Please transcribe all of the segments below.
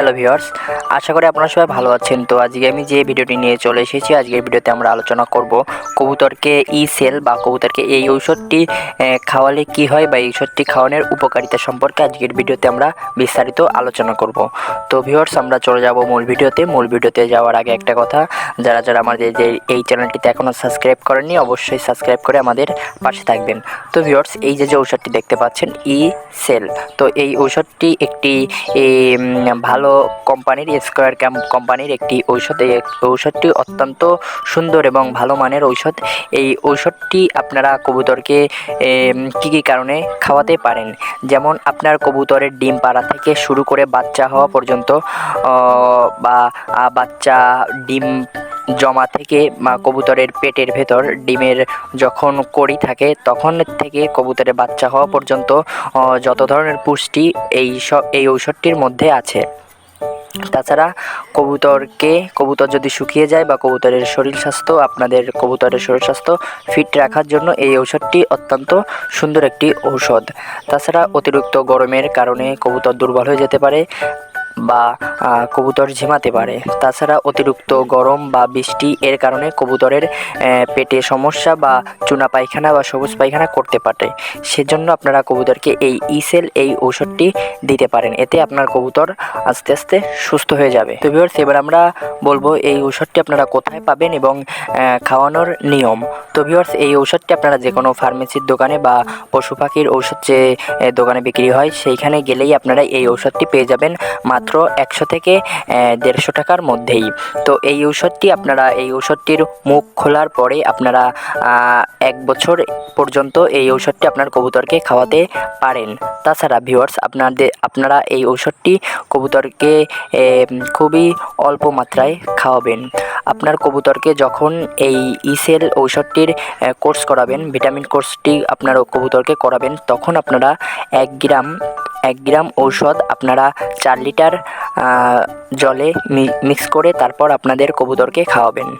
Hello viewers, আশা করি আপনারা সবাই ভালো আছেন। তো আজকে আমি যে ভিডিওটি নিয়ে চলে এসেছি, আজকের ভিডিওতে আমরা আলোচনা করব কবুতরকে ই সেল বা কবুতরকে এই ঔষধটি খাওয়ালে কি হয় বা এই ঔষধটি খাওয়ানোর উপকারিতা সম্পর্কে আজকের ভিডিওতে আমরা বিস্তারিত আলোচনা করব। তো ভিউয়ার্স, আমরা চলে যাব মূল ভিডিওতে। মূল ভিডিওতে যাওয়ার আগে একটা কথা, যারা যারা আমাদের যে, এই চ্যানেলটিতে এখনও সাবস্ক্রাইব করেননি, অবশ্যই সাবস্ক্রাইব করে আমাদের পাশে থাকবেন। তো ভিউয়ার্স, এই যে যে ঔষধটি দেখতে পাচ্ছেন ই সেল তো এই ঔষধটি একটি ভালো কোম্পানির স্কোয়ার ক্যাম্প কোম্পানির একটি ঔষধ এই ঔষধটি অত্যন্ত সুন্দর এবং ভালো মানের ঔষধ। এই ঔষধটি আপনারা কবুতরকে কী কী কারণে খাওয়াতে পারেন? যেমন আপনার কবুতরের ডিম পাড়া থেকে শুরু করে বাচ্চা হওয়া পর্যন্ত বা বাচ্চা ডিম জমা থেকে কবুতরের পেটের ভেতর ডিমের যখন কড়ি থাকে, তখন থেকে কবুতরের বাচ্চা হওয়া পর্যন্ত যত ধরনের পুষ্টি এই সব এই ঔষধটির মধ্যে আছে। তাছাড়া কবুতরকে, কবুতর যদি শুকিয়ে যায় বা কবুতরের শরীর স্বাস্থ্য, আপনাদের কবুতরের শরীর স্বাস্থ্য ফিট রাখার জন্য এই ঔষধটি অত্যন্ত সুন্দর একটি ঔষধ। তাছাড়া অতিরিক্ত গরমের কারণে কবুতর দুর্বল হয়ে যেতে পারে। বা কবুতর ঝিমাতে পারে। তাছাড়া অতিরিক্ত গরম বা বৃষ্টি এর কারণে কবুতরের পেটে সমস্যা বা চুনা পায়খানা বা সবুজ পায়খানা করতে পারে। সেজন্য আপনারা কবুতরকে এই ইসেল, এই ঔষধটি দিতে পারেন। এতে আপনার কবুতর আস্তে আস্তে সুস্থ হয়ে যাবে। তো ভিউয়ার্স এবার আমরা বলব এই ঔষধটি আপনারা কোথায় পাবেন এবং খাওয়ানোর নিয়ম। তো ভিউয়ার্স এই ঔষধটি আপনারা যে কোনো ফার্মেসির দোকানে বা পশু পাখির ঔষধ যে দোকানে বিক্রি হয়, সেইখানে গেলেই আপনারা এই ঔষধটি পেয়ে যাবেন মাত্র একশো থেকে দেড়শো টাকার মধ্যেই। তো এই ঔষধটি আপনারা, এই ঔষধটির মুখ খোলার পরে আপনারা এক বছর পর্যন্ত এই ঔষধটি আপনার কবুতরকে খাওয়াতে পারেন। তাছাড়া ভিউয়ার্স আপনাদের, আপনারা এই ঔষধটি কবুতরকে খুবই অল্প মাত্রায় খাওয়াবেন। আপনার কবুতরকে যখন এই ইসেল ঔষধটির কোর্স করাবেন, ভিটামিন কোর্সটি আপনার কবুতরকে করাবেন, তখন আপনারা এক গ্রাম এক গ্রাম ঔষধ আপনারা চার লিটার জলে মিক্স করে তারপর আপনাদের কবুতরকে খাওয়াবেন।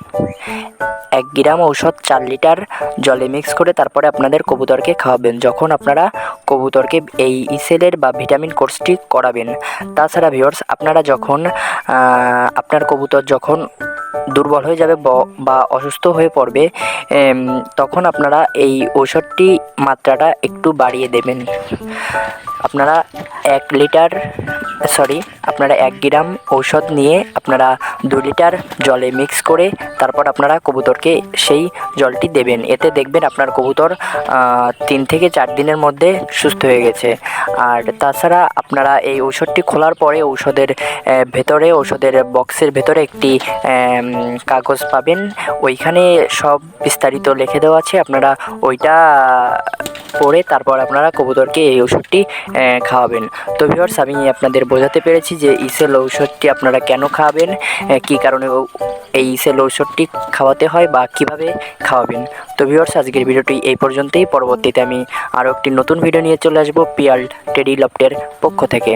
এক গ্রাম ঔষধ চার লিটার জলে মিক্স করে তারপরে আপনাদের কবুতরকে খাওয়াবেন। যখন আপনারা কবুতরকে এই ইসেলের বা ভিটামিন কোর্সটি করাবেন, তাছাড়া ভিওর্স আপনারা যখন আপনার কবুতর যখন দুর্বল হয়ে যাবে ব- অসুস্থ হয়ে পড়বে তখন আপনারা এই ঔষধটি মাত্রাটা একটু বাড়িয়ে দেবেন। আপনারা এক লিটার সরি আপনারা এক গ্রাম ঔষধ নিয়ে আপনারা দু লিটার জলে মিক্স করে তারপর আপনারা কবুতরকে সেই জলটি দেবেন। এতে দেখবেন আপনার কবুতর তিন থেকে চার দিনের মধ্যে সুস্থ হয়ে গেছে। আর তাছাড়া আপনারা এই ঔষধটি খোলার পরে ঔষধের ভেতরে, ঔষধের বক্সের ভেতরে একটি কাগজ পাবেন। ওইখানে সব বিস্তারিত লিখে দেওয়া আছে। আপনারা ওইটা পরে তারপর আপনারা কবুতরকে এই ওষুধটি খাওয়াবেন। তো ভিউয়ার্স আমি আপনাদের বোঝাতে পেরেছি যে ইসেল ঔষধটি আপনারা কেন খাওয়াবেন কি কারণে এই ইসেল ঔষধটি খাওয়াতে হয় বা কীভাবে খাওয়াবেন। তো ভিউয়ার্স আজকের ভিডিওটি এই পর্যন্তই। পরবর্তীতে আমি আরও একটি নতুন ভিডিও নিয়ে চলে আসব পিয়াল টেডি লফটের পক্ষ থেকে।